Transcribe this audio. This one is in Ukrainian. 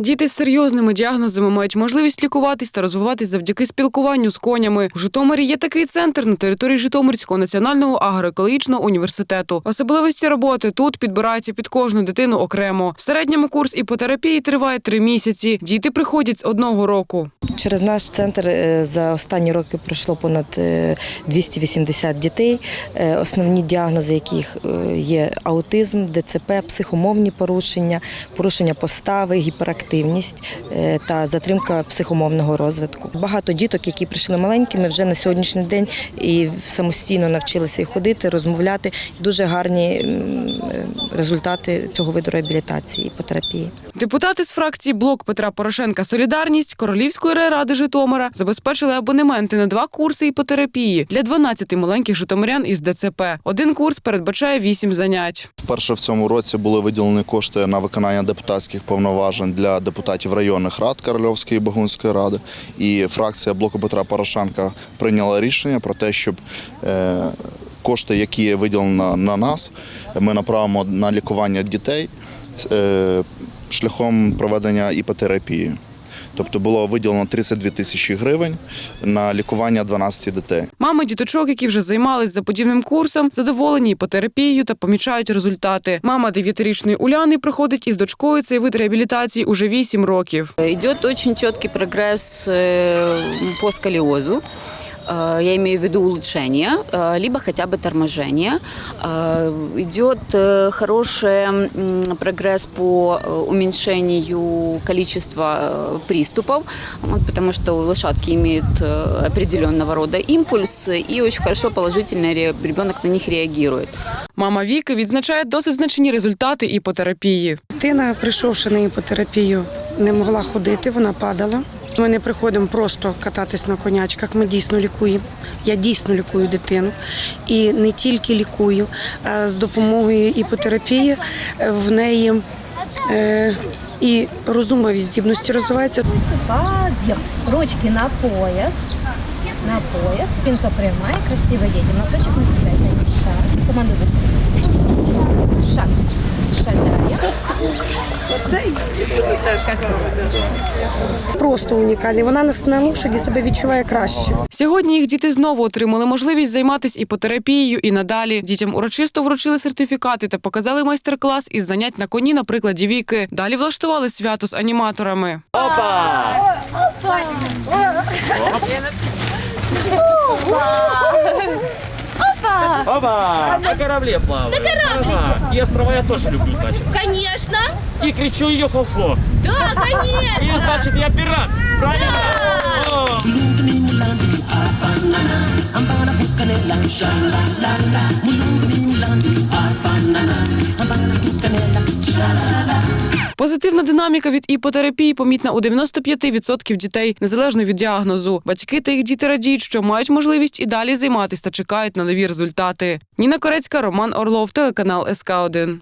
Діти з серйозними діагнозами мають можливість лікуватись та розвиватись завдяки спілкуванню з конями. У Житомирі є такий центр на території Житомирського національного агроекологічного університету. Особливості роботи тут підбираються під кожну дитину окремо. В середньому курс іпотерапії триває три місяці. Діти приходять з одного року. Через наш центр е, за останні роки пройшло понад е, 280 дітей, е, основні діагнози яких е, є аутизм, ДЦП, психомовні порушення, порушення постави, гіперактивність е, та затримка психомовного розвитку. Багато діток, які прийшли маленькими, вже на сьогоднішній день і самостійно навчилися і ходити, розмовляти. Дуже гарні е, результати цього виду реабілітації іпотерапії. Депутати з фракції Блок Петра Порошенка Солідарність Королівської райради Житомира забезпечили абонементи на два курси іпотерапії для 12 маленьких житомирян із ДЦП. Один курс передбачає 8 занять. Вперше в цьому році були виділені кошти на виконання депутатських повноважень для депутатів районних рад Корольовської і Багунської ради. І фракція блоку Петра Порошенка прийняла рішення про те, щоб е, кошти, які виділені на нас, ми направимо на лікування дітей е, шляхом проведення іпотерапії. Тобто було виділено 32 тисячі гривень на лікування 12 дітей. Мами діточок, які вже займались заподібним курсом, задоволені іпотерапією та помічають результати. Мама дев'ятирічної Уляни приходить із дочкою цей вид реабілітації уже 8 років. Йде дуже чіткий прогресс э, по сколиозу. Э, Я имею в виду улучшение, э, либо хотя бы торможение. Э, Идет э, хороший м, прогресс по э, уменьшению количества э, приступов, вот, потому что лошадки имеют э, определенного рода импульс, и очень хорошо положительно ре- ребенок на них реагирует. Мама Віки відзначає досить значні результати іпотерапії. Дитина, прийшовши на іпотерапію, не могла ходити, вона падала. Ми не приходимо просто кататись на конячках. Ми дійсно лікуємо. Я дійсно лікую дитину. І не тільки лікую, а з допомогою іпотерапії в неї е, і розумові здібності розвиваються. Подъем. Ручки на пояс. На пояс. Спинка прямая. Красиво едем. Носочек на себя. тянем. Шаг. Просто унікальні. Вона на- на лошаді себе відчуває краще. Сьогодні їх діти знову отримали можливість займатися іпотерапією і надалі. Дітям урочисто вручили сертифікати та показали майстер-клас із занять на коні на прикладі віки. Далі влаштували свято з аніматорами. Опа! На корабле плаваю. На корабле? Ага. И острова я тоже люблю, значит. Конечно. И кричу ее хо-хо. Да, И конечно. значит я пират. Правильно? О! Позитивна динаміка від іпотерапії помітна у 95% дітей, незалежно від діагнозу. Батьки та їх діти радіють, що мають можливість і далі займатися та чекають на нові результати. Ніна Корецька, Роман Орлов, телеканал СК 1